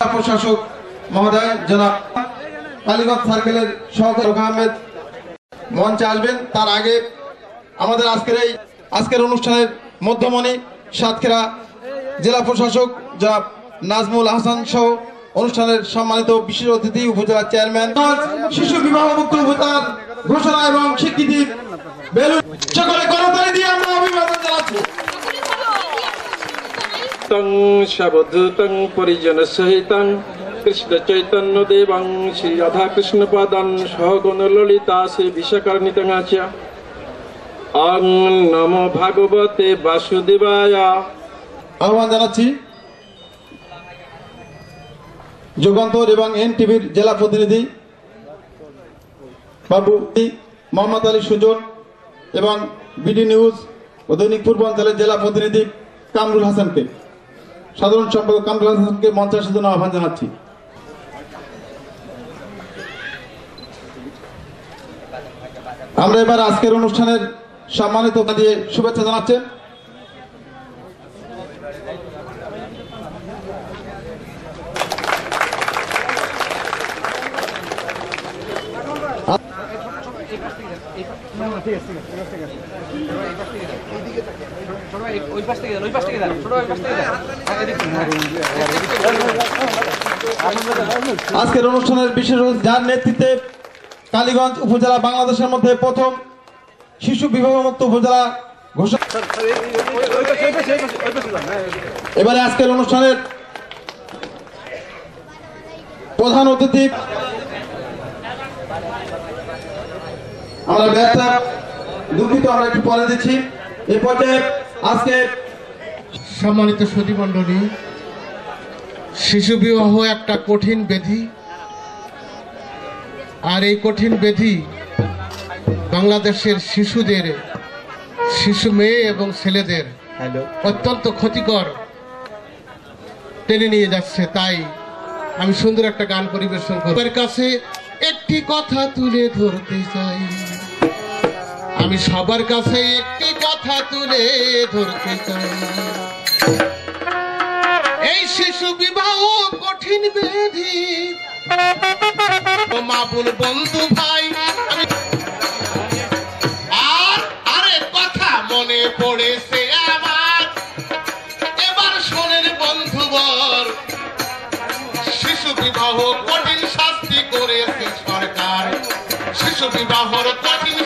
প্রশাসক মহোদয় জনাব কালীগঞ্জ সার্কেলের সহকারী আহমেদ মঞ্চে আসবেন। তার আগে আমাদের আজকের এই, আজকের অনুষ্ঠানের মধ্যমণি সাতক্ষীরা জেলা প্রশাসক জনাব নাজমুল হাসান সহ অনুষ্ঠানের সম্মানিত বিশেষ অতিথি উপজেলা চেয়ারম্যান। শিশু বিবাহ মুক্ত উপজেলার ঘোষণা এবং স্বীকৃতি বেলুন। সকলে করতালি দিয়ে আমরা অভিবাদন জানাচ্ছি। তং সবধূতং পরিজন সহিতং কৃষ্ণ চৈতন্য দেবং শ্রী রাধা কৃষ্ণ পাদান সহগণ ললিতা শ্রী বিশাকার্ণিতং আচ্যা অং নমো ভাগবতে বাসুদেবায় আহ্বান জানাচ্ছি যুগান্তর এবং এন টিভির জেলা প্রতিনিধি বাবু মোহাম্মদ আলী সুজন এবং বিডি নিউজ ও দৈনিক পূর্বাঞ্চলের জেলা প্রতিনিধি কামরুল হাসানকে। সাধারণ সম্পাদক কামরুল হাসানকে মঞ্চে জন্য আহ্বান জানাচ্ছি। আমরা এবার আজকের অনুষ্ঠানের সম্মানিত দিয়ে শুভেচ্ছা জানাচ্ছেন আজকের অনুষ্ঠানের বিশেষ যার নেতৃত্বে কালীগঞ্জ উপজেলা বাংলাদেশের মধ্যে প্রথম শিশু বিবাহমুক্ত উপজেলা ঘোষণা এবারে আজকের অনুষ্ঠানের প্রধান অতিথি আমরা ব্যস্ত, দুঃখিত, আমরা একটু পরে দিচ্ছি। এই পর্যায়ে আজকে সম্মানিত সতীমণ্ডলী শিশু বিবাহ একটা কঠিন ব্যাধি আর এই কঠিন ব্যাধি বাংলাদেশের শিশুদের শিশু মেয়ে এবং ছেলেদের অত্যন্ত ক্ষতিকর টেনে নিয়ে যাচ্ছে। তাই আমি সুন্দর একটা গান পরিবেশন করি কাছে একটি কথা তুলে ধরতে চাই। আমি সবার কাছে একটি কথা তুলে ধরতে চাই। এই শিশু বিবাহ কঠিন বেধি ও বন্ধু ভাই আর আরে কথা মনে পড়েছে আমার। এবার শোনেন বন্ধুবর শিশু বিবাহ কঠিন শাস্তি করেছে সরকার। শিশু বিবাহর কঠিন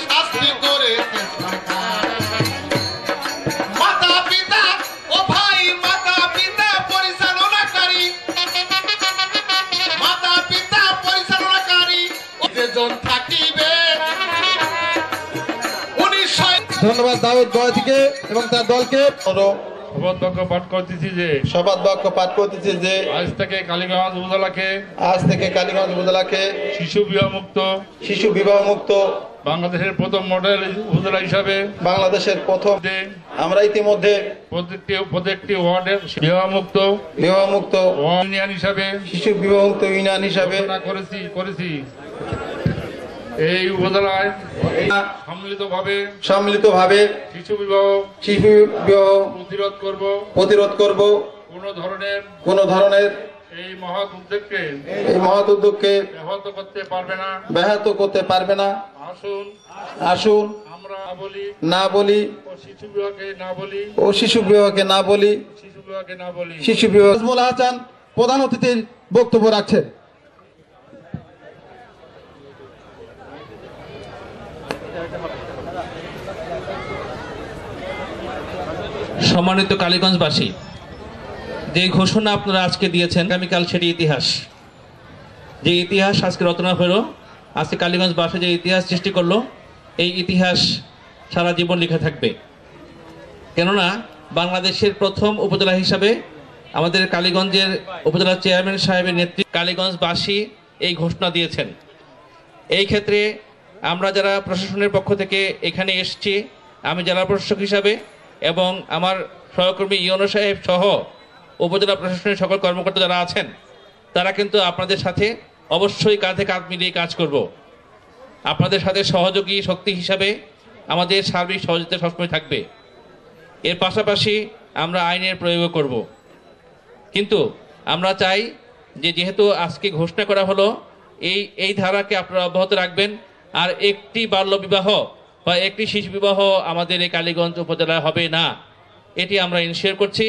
এবং তার দলকে পাঠ করতেছি যে শপথ বাক্য পাঠ করতেছে যে আজ থেকে কালীগঞ্জ উপজেলাকে আজ থেকে কালীগঞ্জ উপজেলাকে শিশু শিশু বিবাহ মুক্ত বাংলাদেশের প্রথম মডেল উপজেলা হিসাবে বাংলাদেশের প্রথম যে আমরা ইতিমধ্যে প্রত্যেকটি প্রত্যেকটি ওয়ার্ডের বিবাহমুক্ত বিবাহ মুক্ত ইউনিয়ন হিসাবে শিশু বিবাহ মুক্ত ইউনিয়ন হিসাবে করেছি করেছি। এই উপজেলায় সম্মিলিতভাবে সম্মিলিতভাবে শিশু বিবাহ শিশু বিবাহ প্রতিরোধ করব। প্রতিরোধ করব। কোন ধরনের কোন ধরনের এই মহৎ উদ্যোগকে এই মহৎ উদ্যোগকে ব্যাহত করতে পারবে না। ব্যাহত করতে পারবে না। আসুন আসুন। আমরা বলি না বলি ও শিশু বিবাহকে না বলি। ও শিশু বিবাহকে না বলি। শিশু বিবাহকে না বলি। শিশু বিবাহ হাসান প্রধান অতিথির বক্তব্য রাখছেন। সম্মানিত কালীগঞ্জবাসী, যে ঘোষণা আপনারা আজকে দিয়েছেন, আগামীকাল সেটি ইতিহাস। যে ইতিহাস আজকে রচনা হলো, আজকে কালীগঞ্জবাসী যে ইতিহাস সৃষ্টি করল, এই ইতিহাস সারা জীবন লিখে থাকবে। কেননা, বাংলাদেশের প্রথম উপজেলা হিসাবে আমাদের কালীগঞ্জের উপজেলা চেয়ারম্যান সাহেবের নেতৃত্বে কালীগঞ্জবাসী এই ঘোষণা দিয়েছেন। এই ক্ষেত্রে আমরা যারা প্রশাসনের পক্ষ থেকে এখানে এসেছি, আমি জেলা প্রশাসক হিসাবে এবং আমার সহকর্মী ইয়নো সাহেব সহ উপজেলা প্রশাসনের সকল কর্মকর্তা যারা আছেন, তারা কিন্তু আপনাদের সাথে অবশ্যই কাঁধে কাঁধ মিলিয়ে কাজ করব। আপনাদের সাথে সহযোগী শক্তি হিসাবে আমাদের সার্বিক সহযোগিতা সবসময় থাকবে। এর পাশাপাশি আমরা আইনের প্রয়োগও করব। কিন্তু আমরা চাই যে যেহেতু আজকে ঘোষণা করা হলো, এই এই ধারাকে আপনারা অব্যাহত রাখবেন। আর একটি বাল্য বিবাহ বা একটি শিশু বিবাহ আমাদের এই কালীগঞ্জ উপজেলায় হবে না। এটি আমরা ইনশিওর করছি।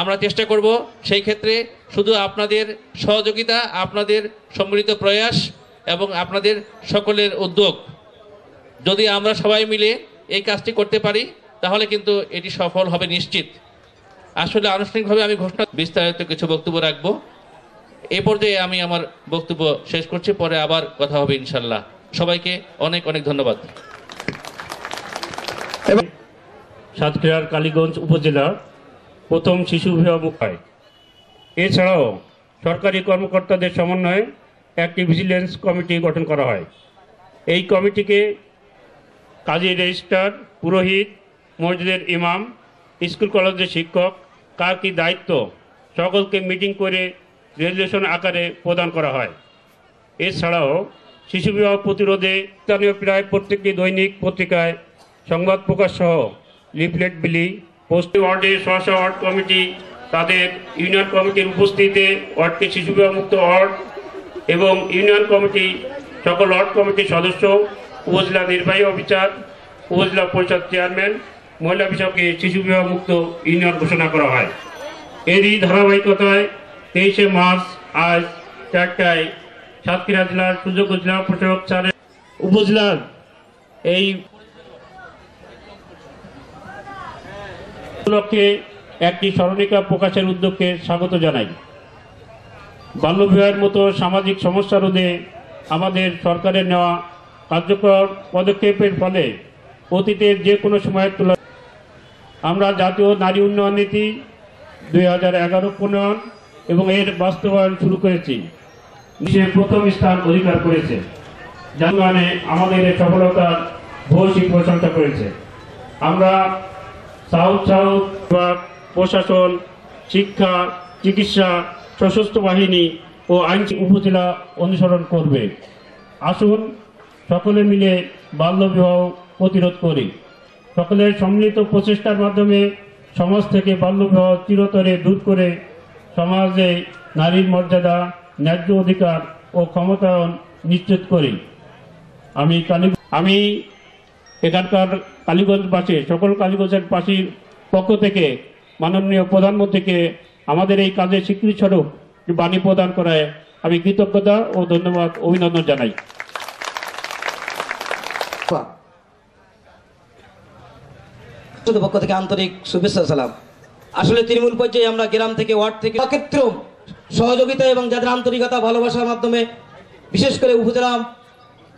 আমরা চেষ্টা করব সেই ক্ষেত্রে শুধু আপনাদের সহযোগিতা, আপনাদের সম্মিলিত প্রয়াস এবং আপনাদের সকলের উদ্যোগ। যদি আমরা সবাই মিলে এই কাজটি করতে পারি, তাহলে কিন্তু এটি সফল হবে নিশ্চিত। আসলে আনুষ্ঠানিকভাবে আমি ঘোষণা বিস্তারিত কিছু বক্তব্য রাখব। এই পর্যায়ে আমি আমার বক্তব্য শেষ করছি, পরে আবার কথা হবে ইনশাল্লাহ সবাইকে অনেক অনেক ধন্যবাদ। সাতক্ষীরার কালীগঞ্জ উপজেলার প্রথম শিশু বিবাহ হয় এছাড়াও সরকারি কর্মকর্তাদের সমন্বয়ে একটি ভিজিলেন্স কমিটি গঠন করা হয়। এই কমিটিকে কাজী রেজিস্ট্রার, পুরোহিত, মসজিদের ইমাম, স্কুল কলেজের শিক্ষক কার কী দায়িত্ব সকলকে মিটিং করে রেজুলেশন আকারে প্রদান করা হয়। এছাড়াও শিশু বিবাহ প্রতিরোধে স্থানীয় প্রায় প্রত্যেকটি দৈনিক পত্রিকায় সংবাদ প্রকাশ সহ লিফলেট বিলি, পোস্টে ওয়ার্ডের স্ব ওয়ার্ড কমিটি, তাদের ইউনিয়ন কমিটির উপস্থিতিতে ওয়ার্ডকে শিশু মুক্ত ওয়ার্ড এবং ইউনিয়ন কমিটি, সকল ওয়ার্ড কমিটির সদস্য, উপজেলা নির্বাহী অফিসার, উপজেলা পরিষদ চেয়ারম্যান, মহিলা বিষয়কে শিশু বিবাহ মুক্ত ইউনিয়ন ঘোষণা করা হয়। এরই ধারাবাহিকতায় তেইশে মার্চ আজ চারটায় সাতক্ষীরা জেলার সুযোগ্য জেলা প্রশাসক স্যারের উপজেলার এই উপলক্ষে একটি স্মরণিকা প্রকাশের উদ্যোগকে স্বাগত জানাই। বাল্যবিবাহের মতো সামাজিক সমস্যা রোধে আমাদের সরকারের নেওয়া কার্যকর পদক্ষেপের ফলে অতীতের যে কোনো সময়ের তুলনায় আমরা জাতীয় নারী উন্নয়ন নীতি দুই হাজার এগারো প্রণয়ন এবং এর বাস্তবায়ন শুরু করেছি। বিশ্বে প্রথম স্থান অধিকার করেছে। যার মানে আমাদের সফলতার ভূয়সী প্রশংসা করেছে। আমরা সাউথ সাউথ বিভাগ, প্রশাসন শিক্ষা চিকিৎসা সশস্ত্র বাহিনী ও আইন উপজেলা অনুসরণ করবে। আসুন সকলে মিলে বাল্যবিবাহ প্রতিরোধ করি। সকলের সম্মিলিত প্রচেষ্টার মাধ্যমে সমাজ থেকে বাল্যবিবাহ চিরতরে দূর করে সমাজে নারীর মর্যাদা ন্যায্য অধিকার ও ক্ষমতায়ন নিশ্চিত করি। আমি আমি এখানকার কালীগঞ্জবাসী সকল কালীগঞ্জের বাসীর পক্ষ থেকে মাননীয় প্রধানমন্ত্রীকে আমাদের এই কাজের স্বীকৃতি স্বরূপ বাণী প্রদান করায় আমি কৃতজ্ঞতা ও ধন্যবাদ, অভিনন্দন জানাই। পক্ষ থেকে আন্তরিক শুভেচ্ছা সালাম। আসলে তৃণমূল পর্যায়ে আমরা গ্রাম থেকে ওয়ার্ড থেকে ক্ষেত্র সহযোগিতা এবং যাদের আন্তরিকতা ভালোবাসার মাধ্যমে বিশেষ করে উপজেলা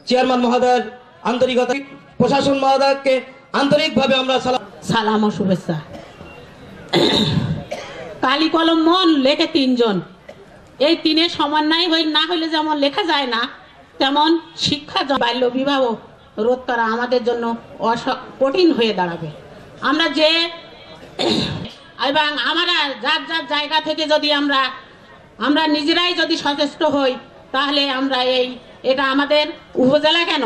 চেয়ারম্যান মহোদয়ের আন্তরিকতা, প্রশাসন মহোদয়কে আন্তরিকভাবে আমরা সালাম ও শুভেচ্ছা। কালি কলম মন লেখে তিনজন। এই তিনের সমন্বয় হই না হলে যেমন লেখা যায় না, তেমন শিক্ষা বাল্য বিবাহ রোধ করা আমাদের জন্য অস- কঠিন হয়ে দাঁড়াবে। আমরা যে এবং আমরা যার যার জায়গা থেকে যদি আমরা আমরা নিজেরাই যদি সচেষ্ট হই, তাহলে আমরা এই এটা আমাদের উপজেলা কেন?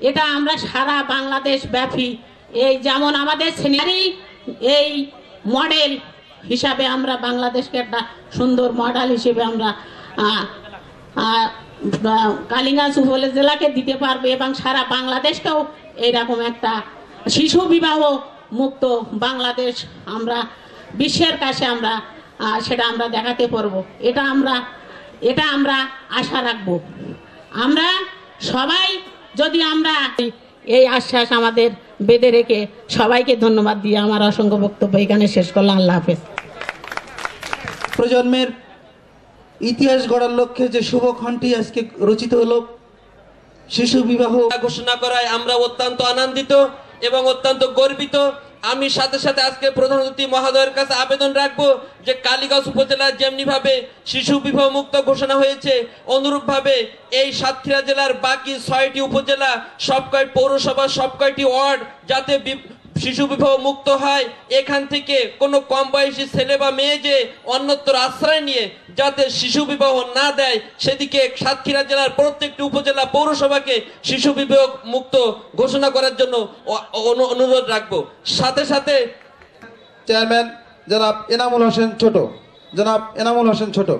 এটা আমরা সারা বাংলাদেশ ব্যাপী এই যেমন আমাদের সিনারি এই মডেল হিসাবে আমরা বাংলাদেশকে একটা সুন্দর মডেল হিসেবে আমরা আহ, আহ, জেলাকে দিতে পারবে এবং সারা বাংলাদেশকেও এইরকম একটা শিশু বিবাহ মুক্ত বাংলাদেশ আমরা বিশ্বের কাছে আমরা সেটা আমরা দেখাতে পারব। এটা আমরা এটা আমরা আশা রাখব। আমরা সবাই যদি আমরা এই আশ্বাস আমাদের বেঁধে রেখে সবাইকে ধন্যবাদ দিয়ে আমার অসংখ্য বক্তব্য এখানে শেষ করলাম। আল্লাহ হাফেজ। প্রজন্মের ইতিহাস গড়ার লক্ষ্যে যে শুভক্ষণটি আজকে রচিত হলো, শিশু বিবাহ ঘোষণা করায় আমরা অত্যন্ত আনন্দিত এবং অত্যন্ত গর্বিত আমি সাথে সাথে আজকে প্রধানমন্ত্রী মহোদয়ের কাছে আবেদন রাখব যে কালীগঞ্জ উপজেলার যেমনিভাবে শিশু বিবাহ মুক্ত ঘোষণা হয়েছে, অনুরূপভাবে এই সাতক্ষীরা জেলার বাকি ছয়টি উপজেলা সব কয় পৌরসভা সব কয়টি ওয়ার্ড যাতে শিশু বিবাহ মুক্ত হয় এখান থেকে কোনো কম বয়সী ছেলে বা মেয়ে যে অন্যত্র আশ্রয় নিয়ে যাতে শিশু বিবাহ না দেয় সেদিকে সাতক্ষীরা জেলার প্রত্যেকটি উপজেলা পৌরসভাকে শিশু বিবাহ মুক্ত ঘোষণা করার জন্য অনু- অনুরোধ রাখব। সাথে সাথে চেয়ারম্যান জনাব এনামুল হোসেন ছোট। জনাব এনামুল হোসেন ছোট।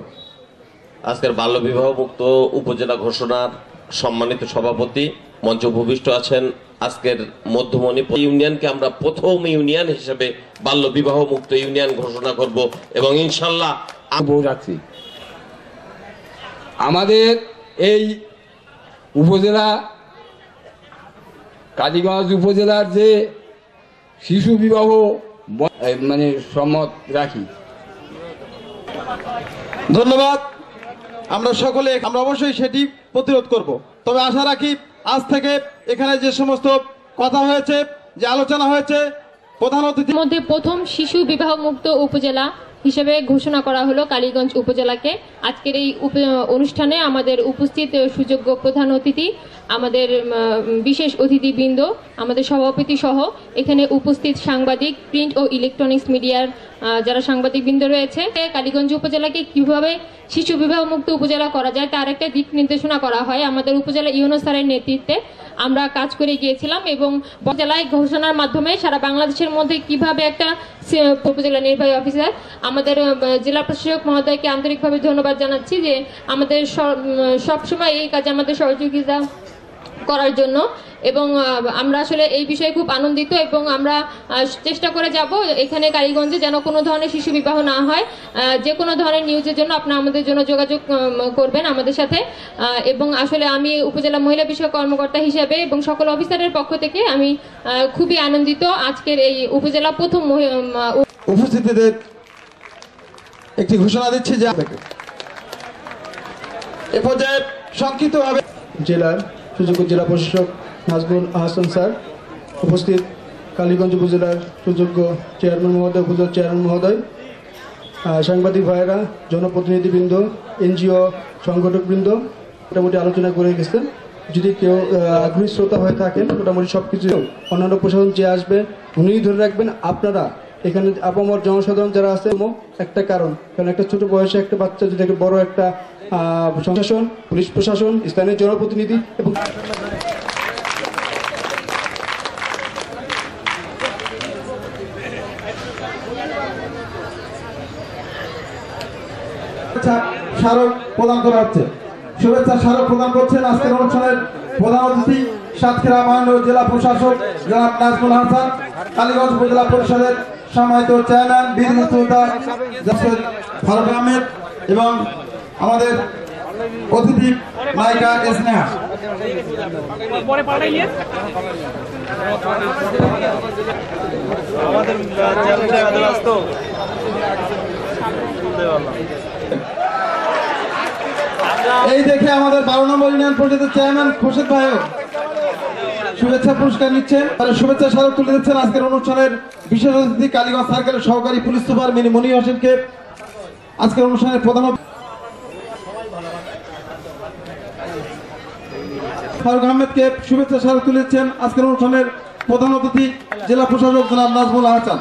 আজকের বাল্যবিবাহ মুক্ত উপজেলা ঘোষণার সম্মানিত সভাপতি মঞ্চ ভূমিষ্ঠ আছেন আজকের মধ্যমণি ইউনিয়নকে আমরা প্রথম ইউনিয়ন হিসেবে বাল্য বিবাহ মুক্ত ইউনিয়ন ঘোষণা করব এবং ইনশাল্লাহ যাচ্ছি আমাদের এই উপজেলা কালীগঞ্জ উপজেলার যে শিশু বিবাহ মানে সম্মত রাখি। ধন্যবাদ। আমরা সকলে আমরা অবশ্যই সেটি প্রতিরোধ করব। তবে আশা রাখি আজ থেকে এখানে যে সমস্ত কথা হয়েছে, যে আলোচনা হয়েছে, প্রধান অতিথি মধ্যে প্রথম শিশু বিবাহ মুক্ত উপজেলা হিসেবে ঘোষণা করা হলো কালীগঞ্জ উপজেলাকে। আজকের এই অনুষ্ঠানে আমাদের উপস্থিত সুযোগ্য প্রধান অতিথি, আমাদের বিশেষ অতিথিবৃন্দ, আমাদের সভাপতি সহ এখানে উপস্থিত সাংবাদিক, প্রিন্ট ও ইলেকট্রনিক্স মিডিয়ার যারা সাংবাদিকবৃন্দ রয়েছে। কালীগঞ্জ উপজেলাকে কীভাবে শিশু বিবাহ মুক্ত উপজেলা করা যায়। তার একটা দিক নির্দেশনা করা হয়। আমাদের উপজেলা ইউনো স্যারের নেতৃত্বে আমরা কাজ করে গিয়েছিলাম এবং জেলায় ঘোষণার মাধ্যমে সারা বাংলাদেশের মধ্যে কীভাবে একটা উপজেলা নির্বাহী অফিসার, আমাদের জেলা প্রশাসক মহোদয়কে আন্তরিকভাবে ধন্যবাদ জানাচ্ছি যে আমাদের সব- সবসময় এই কাজে আমাদের সহযোগিতা করার জন্য। এবং আমরা আসলে এই বিষয়ে খুব আনন্দিত এবং আমরা চেষ্টা করে যাব এখানে কালীগঞ্জে যেন কোনো ধরনের শিশু বিবাহ না হয়। যে কোনো ধরনের নিউজের জন্য আপনারা আমাদের জন্য যোগাযোগ করবেন আমাদের সাথে। এবং আসলে আমি উপজেলা মহিলা বিষয়ক কর্মকর্তা হিসেবে এবং সকল অফিসারের পক্ষ থেকে আমি খুবই আনন্দিত আজকের এই উপজেলা প্রথম উপস্থিতিদের একটি ঘোষণা দিচ্ছি যে এ পর্যায়ে সংক্ষিপ্তভাবে জেলার সুযোগ্য জেলা প্রশাসক নাজমুল আহসান স্যার। উপস্থিত কালীগঞ্জ উপজেলার সুযোগ্য চেয়ারম্যান মহোদয় উপজেলা চেয়ারম্যান মহোদয় সাংবাদিক ভাইয়েরা, জনপ্রতিনিধিবৃন্দ, এনজিও সংগঠকবৃন্দ, মোটামুটি আলোচনা করে গেছেন। যদি কেউ আগ্রহী শ্রোতা হয়ে থাকেন, মোটামুটি সব কিছু অন্যান্য প্রশাসন যে আসবে, উনিই ধরে রাখবেন। আপনারা এখানে আপামর জনসাধারণ যারা আছে একটা কারণ। কারণ একটা ছোট বয়সে একটা বাচ্চা, যদি একটা বড় একটা প্রশাসন, পুলিশ প্রশাসন, স্থানীয় জনপ্রতিনিধি এবং স্মারক প্রদান প্রদান করছেন জেলা প্রশাসক জনাব নাজমুল হাসান, কালীগঞ্জ উপজেলা পরিষদের সম্মানিত চেয়ারম্যান বীর মুক্তিযোদ্ধা ফারুক আহমেদ এবং আমাদের অতিথি নায়িকা স্নেহা। এই দেখে আমাদের বারো নম্বর ইউনিয়ন পরিষদের চেয়ারম্যান খোরশেদ ভাইও শুভেচ্ছা পুরস্কার নিচ্ছেন। তারা শুভেচ্ছা স্মারক তুলে দিচ্ছেন আজকের অনুষ্ঠানের বিশেষ অতিথি কালীগঞ্জ সার্কেলের সহকারী পুলিশ সুপার মিনি মনি হোসেনকে। আজকের অনুষ্ঠানের প্রধান ফারুক আহমেদকে শুভেচ্ছা স্মারক তুলে দিচ্ছেন আজকের অনুষ্ঠানের প্রধান অতিথি জেলা প্রশাসক জনাব নাজমুল আহসান।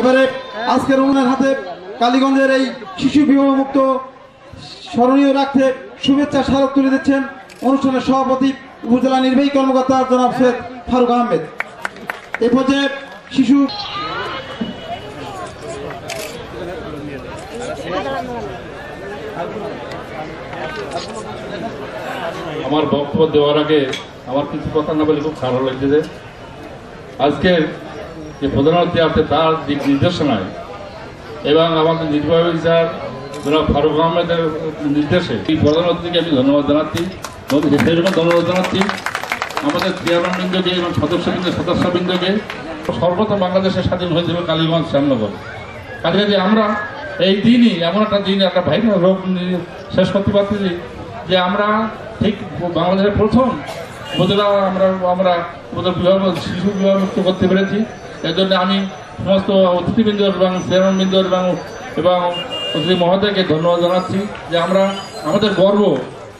এবারে আজকের অনুষ্ঠানের হাতে কালীগঞ্জের এই শিশু বিবাহ মুক্ত স্মরণীয় রাখতে শুভেচ্ছা স্মারক তুলে দিচ্ছেন অনুষ্ঠানের সভাপতি উপজেলা নির্বাহী কর্মকর্তা জনাব সৈয়দ ফারুক আহমেদ। এ পর্যায়ে শিশু আমার বক্তব্য দেওয়ার আগে আমার কিছু কথা না বলে খুব খারাপ লাগছে যে আজকের যে প্রধানমন্ত্রী আছে, তার দিক নির্দেশনায় এবং আমাদের নির্বাহী জনাব ফারুক আহমেদের নির্দেশে এই প্রধানমন্ত্রীকে আমি ধন্যবাদ জানাচ্ছি। সেরকম ধন্যবাদ জানাচ্ছি আমাদের চেয়ারম্যান বৃন্দকে এবং সদস্যবৃন্দ, সদস্যবৃন্দকে স্বাধীন হয়েছিল কালীগঞ্জ আমরা এই দিনই, এমন একটা দিন, একটা ভাইরাল রোগ শেষ করতে পারতেছি যে আমরা ঠিক বাংলাদেশের প্রথম উপজেলা আমরা আমরা উপজেলা শিশু বিভাগ মুক্ত করতে পেরেছি। এর জন্য আমি সমস্ত অতিথিবৃন্দ এবং চেয়ারম্যানবৃন্দ এবং এবং অতিথি মহোদয়কে ধন্যবাদ জানাচ্ছি যে আমরা, আমাদের গর্ব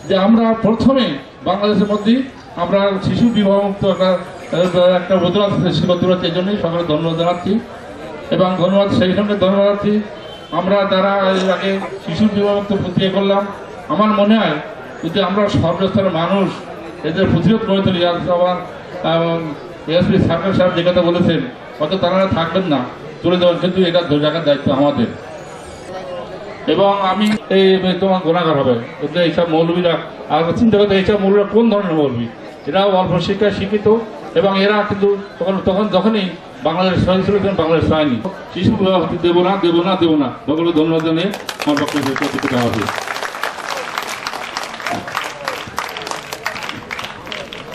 যে আমরা প্রথমে বাংলাদেশের মধ্যেই আমরা শিশু বিবাহ মুক্ত একটা একটা উপজেলা সৃষ্টি এই জন্যই সকলে ধন্যবাদ জানাচ্ছি। এবং ধন্যবাদ, সেই সঙ্গে ধন্যবাদ জানাচ্ছি। আমরা যারা আগে শিশু বিবাহমুক্ত প্রক্রিয়া করলাম, আমার মনে হয় যদি আমরা সর্বস্তরের মানুষ এদের প্রতিরোধ করে তুলি আমার এসপি সরকার সাহেব যে কথা বলেছেন হয়তো তারা থাকবেন না চলে যাওয়ার কিন্তু এটা ধরে দায়িত্ব আমাদের। এবং আমি এই তোমার গোলাগার হবে। কিন্তু এইসব মৌলবীরা আর চিন্তা করতে এইসব মৌলবীরা কোন ধরনের মৌলবী? এরা অল্প শিক্ষায় শিক্ষিত এবং এরা কিন্তু তখন তখন যখনই বাংলাদেশ সহায় ছিল তখন বাংলাদেশ হয়নি। শিশু বিবাহ দেবো না দেবো না দেবো না। সকলে ধন্যবাদ জানিয়ে আমার বক্তব্য দেওয়া হবে।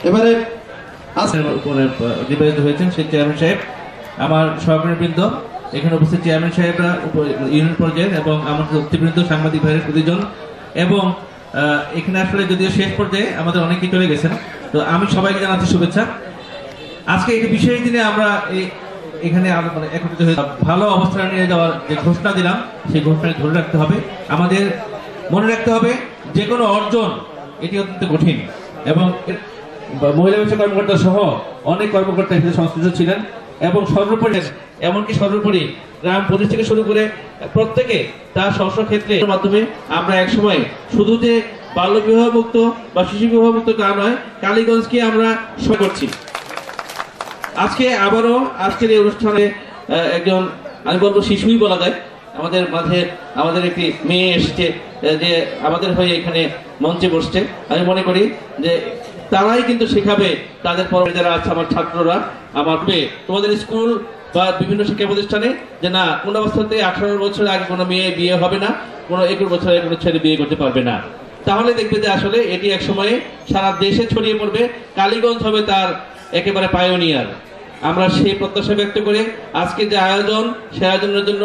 এবারে উপরে নির্বাচিত হয়েছেন সেই চেয়ারম্যান সাহেব। আমার সহকর্মী বৃন্দ এখানে উপস্থিত চেয়ারম্যান সাহেবরা ইউনিয়ন পর্যায়ের এবং আমাদের অতিবৃন্দ সাংবাদিক ভাইয়ের প্রতিজন। এবং এখানে আসলে যদিও শেষ পর্যায়ে আমাদের অনেকেই চলে গেছেন, তো আমি সবাইকে জানাচ্ছি শুভেচ্ছা। আজকে এই বিশেষ দিনে আমরা এখানে মানে একত্রিত হয়ে ভালো অবস্থানে নিয়ে যাওয়ার যে ঘোষণা দিলাম, সেই ঘোষণা ধরে রাখতে হবে। আমাদের মনে রাখতে হবে, যে কোনো অর্জন, এটি অত্যন্ত কঠিন। এবং মহিলা বিষয় কর্মকর্তা সহ অনেক কর্মকর্তা এখানে সংশ্লিষ্ট ছিলেন। এবং সর্বোপরি এমনকি সর্বোপরি গ্রাম পুলিশ থেকে শুরু করে প্রত্যেকে তার স্ব ক্ষেত্রে মাধ্যমে আমরা একসময় শুধু যে বাল্য বিবাহ মুক্ত বা শিশু বিবাহ মুক্ত তা নয়, কালীগঞ্জকে আমরা করছি। আজকে আবারও আজকের এই অনুষ্ঠানে একজন, আমি বলব শিশুই বলা যায়, আমাদের মাঝে, আমাদের একটি মেয়ে এসছে যে আমাদের হয়ে এখানে মঞ্চে বসছে। আমি মনে করি যে তারাই কিন্তু শেখাবে তাদের পরে যারা আছে আমার ছাত্ররা, আমার মেয়ে। তোমাদের স্কুল বা বিভিন্ন শিক্ষা প্রতিষ্ঠানে যে না, কোনো অবস্থাতে আঠারো বছর আগে কোনো মেয়ে বিয়ে হবে না, কোনো একুশ বছর আগে কোনো ছেলে বিয়ে করতে পারবে না। তাহলে দেখবে যে আসলে এটি এক সময়ে সারা দেশে ছড়িয়ে পড়বে। কালীগঞ্জ হবে তার একেবারে পায়োনিয়ার আমরা সেই প্রত্যাশা ব্যক্ত করে। আজকে যে আয়োজন, সেই আয়োজনের জন্য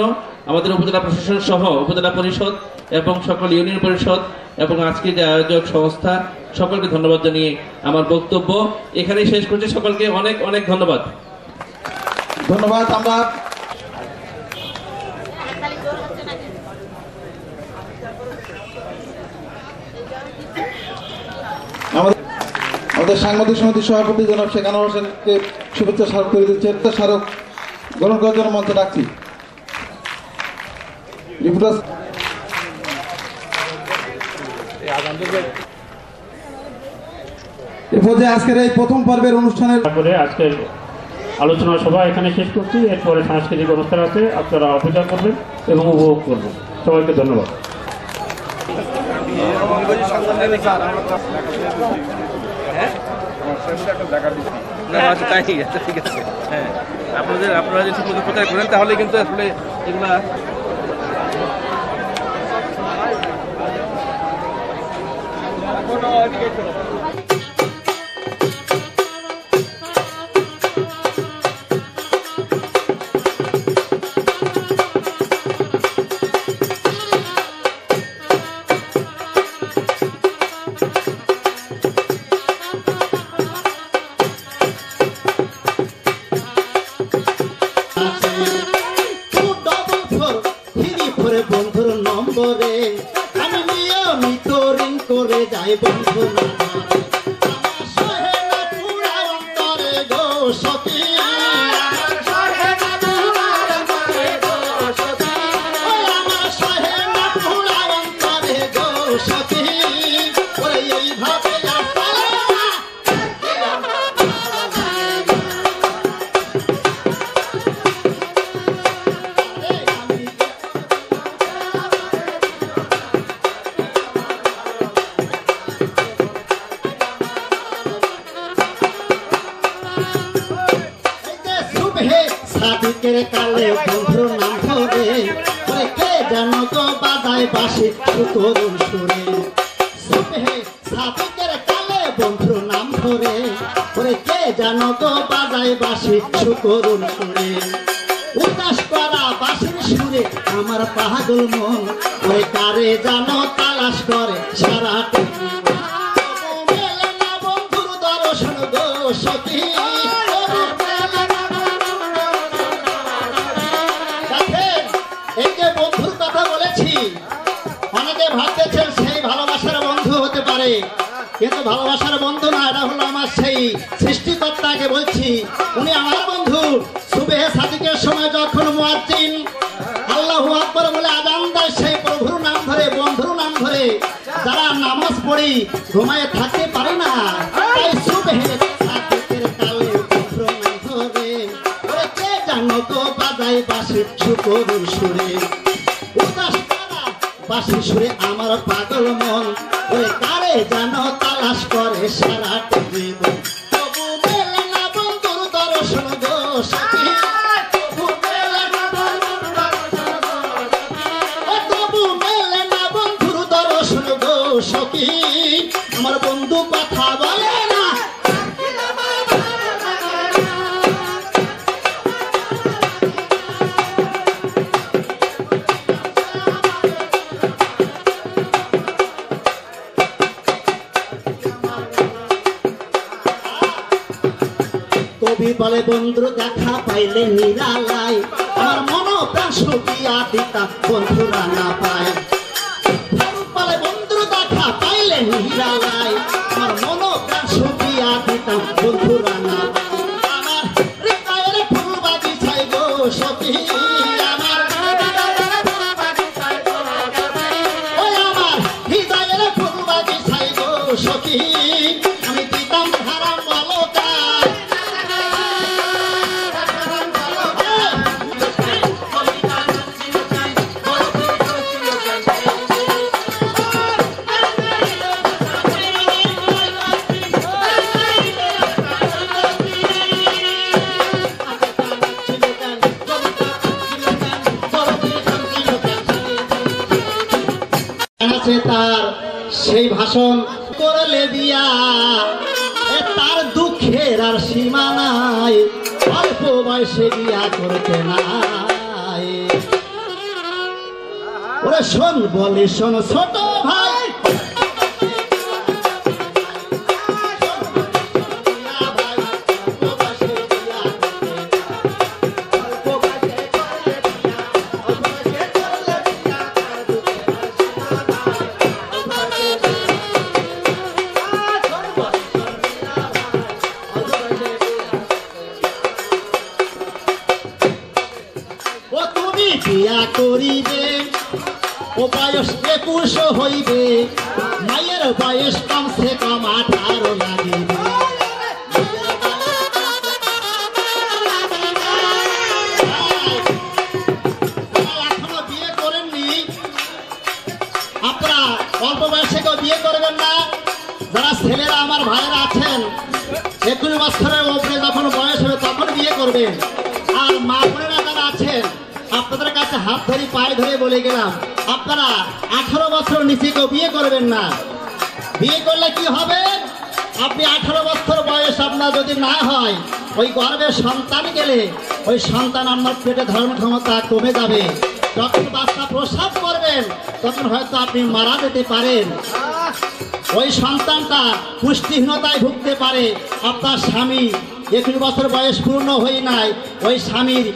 আমাদের উপজেলা প্রশাসন সহ উপজেলা পরিষদ এবং সকল ইউনিয়ন পরিষদ এবং আজকে যে আয়োজক সংস্থা, সকলকে ধন্যবাদ জানিয়ে আমার বক্তব্য এখানেই শেষ করছি। সকলকে অনেক অনেক ধন্যবাদ। ধন্যবাদ আমরা আমাদের আমাদের সাংবাদিক সমিতির সভাপতি জনাব শেখ আনোয়ার হোসেনকে শুভেচ্ছা স্মারক করে দিচ্ছেন স্মারক গ্রহণ করার জন্য মঞ্চে ডাকছি। রিপোর্টার এ আজকের এই প্রথম পর্বের অনুষ্ঠানের তারপরে আজকের আলোচনা সভা এখানে শেষ করছি। এরপরে সাংস্কৃতিক অনুষ্ঠান আছে। আপনারা অপেক্ষা করবেন এবং উপভোগ করবেন। সবাইকে ধন্যবাদ। আচ্ছা তাই ঠিক আছে ঠিক আছে। হ্যাঁ আপনাদের আপনারা যদি ঠিকমতো প্রচার করেন তাহলে কিন্তু আসলে এগুলা সুতরুণ সুরে। সুবহে সাদিকের কালে বন্ধুর নাম ধরে। ওরে কে যেন গো বাজায় বাসি সুতরুণ সুরে। উদাস করা বাসির সুরে আমার পাগল মন। ওরে কারে জানো তালাশ করে সারা বন্ধুর দর্শন গো সতী এই যে বন্ধুর কথা বলেছি অনেকে ভাবতেছেন সেই ভালোবাসার বন্ধু হতে পারে। কিন্তু ভালোবাসার বন্ধু না, এটা হলো আমার সেই সৃষ্টিকর্তাকে বলছি। উনি আমার বন্ধু। সুবেহ সাদিকের সময় যখন মুয়াজ্জিন আল্লাহু আকবার বলে আজান দেয়, সেই প্রভুর নাম ধরে, বন্ধুর নাম ধরে যারা নামাজ পড়ি, ঘুমায় থাকতে পারে না। তাই সুবেহ জানো তো বাজাই বাসি সুকরুর সুরে। উদাস সুরে আমার পাগল মন। ওই তারে যেন তালাশ করে সারা জীবন বলে বন্ধু দেখা পাইলে নিরালায়। আমার মন প্রাণ সুখিয়া দিতা বন্ধুরা না পায়। ভাষণ করলে এ তার দুঃখের আর সীমা নাই, অল্প বয়সে দিয়া করতে নাই। ওরে শোন বলে শোন, ছোট বিয়া করিবে? ও বয়স একুশ হইবে, মায়ের বয়স কমসে কম আঠারো লাগিবে। আপনারা অল্প বয়সে বিয়ে করবেন না? যারা ছেলেরা, আমার ভাইয়েরা আছেন, একুশ বছরের উপরে যখন বয়স হবে, তখন বিয়ে করবেন। কাছে হাত ধরে, পায়ে ধরে বলে গেলাম, আপনারা আঠারো বছর নিচে কেউ বিয়ে করবেন না। বিয়ে করলে কি হবে? আপনি আঠারো বছর বয়স আপনার যদি না হয়, ওই গর্ভে সন্তান গেলে ওই সন্তান আপনার পেটে ধারণ ক্ষমতা কমে যাবে। যখন বাচ্চা প্রসাব করবেন, তখন হয়তো আপনি মারা যেতে পারেন। ওই সন্তানটা পুষ্টিহীনতায় ভুগতে পারে। আপনার স্বামী একুশ বছর বয়স পূর্ণ হয়ে নাই, ওই স্বামীর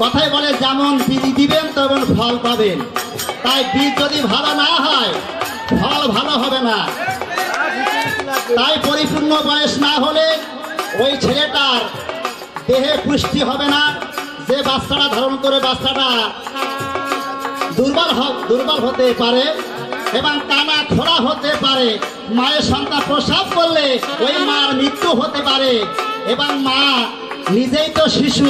কথাই বলে, যেমন বীজ দিবেন, তেমন ফল পাবেন। তাই বীজ যদি ভালো না হয়, ফল ভালো হবে না। তাই পরিপূর্ণ বয়স না হলে ওই ছেলেটার দেহে পুষ্টি হবে না। যে বাচ্চাটা ধারণ করে বাচ্চাটা দুর্বল দুর্বল হতে পারে এবং কানা খোড়া হতে পারে, মায়ের সন্তান প্রসাব করলে ওই মার মৃত্যু হতে পারে এবং মা নিজেই তো শিশু।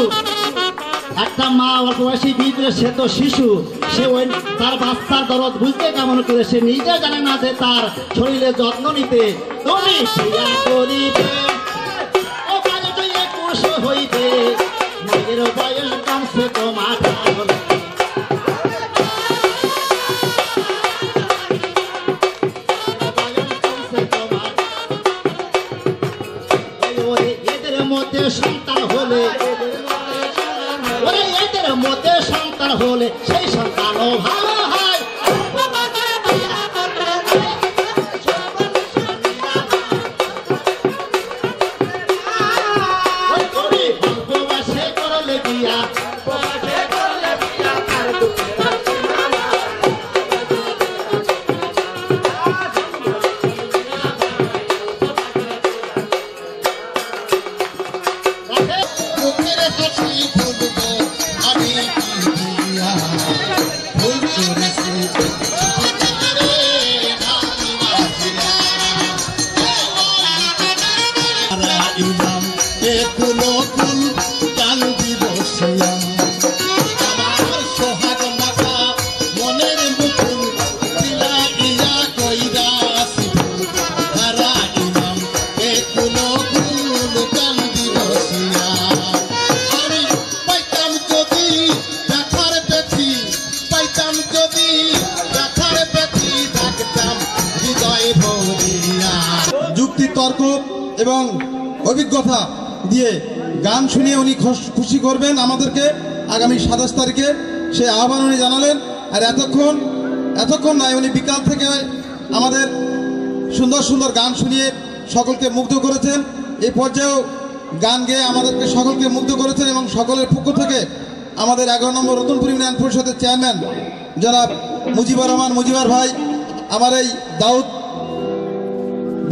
একটা মা অল্প বয়সী বিদ্রে সে তো শিশু। সে ওই তার বাচ্চার দরদ বুঝতে কেমন করে সে নিজে জানে না যে তার শরীরে যত্ন নিতে। তুমি হইবে। বয়স কমসে কম গান শুনিয়ে উনি খুশ- করবেন আমাদেরকে আগামী সাতাশ তারিখে। সে আহ্বান উনি জানালেন। আর এতক্ষণ এতক্ষণ নয়, উনি বিকাল থেকে আমাদের সুন্দর সুন্দর গান শুনিয়ে সকলকে মুগ্ধ করেছেন। এই পর্যায়েও গান গেয়ে আমাদেরকে সকলকে মুগ্ধ করেছেন এবং সকলের পক্ষ থেকে আমাদের এগারো নম্বর রতনপুর ইউনিয়ন পরিষদের চেয়ারম্যান জনাব মুজিবুর রহমান মুজিবার ভাই, আমার এই দাউদ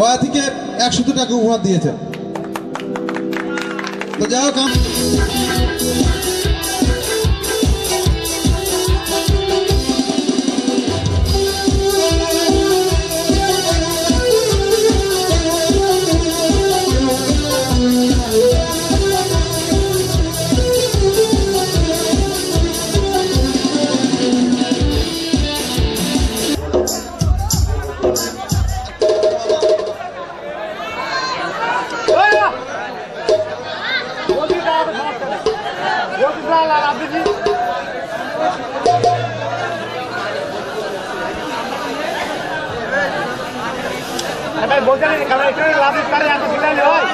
বয়াতিকে একশো টাকা উপহার দিয়েছেন। তো भोजन कलेक्टर लाभ कार्य आता कितना लेवाय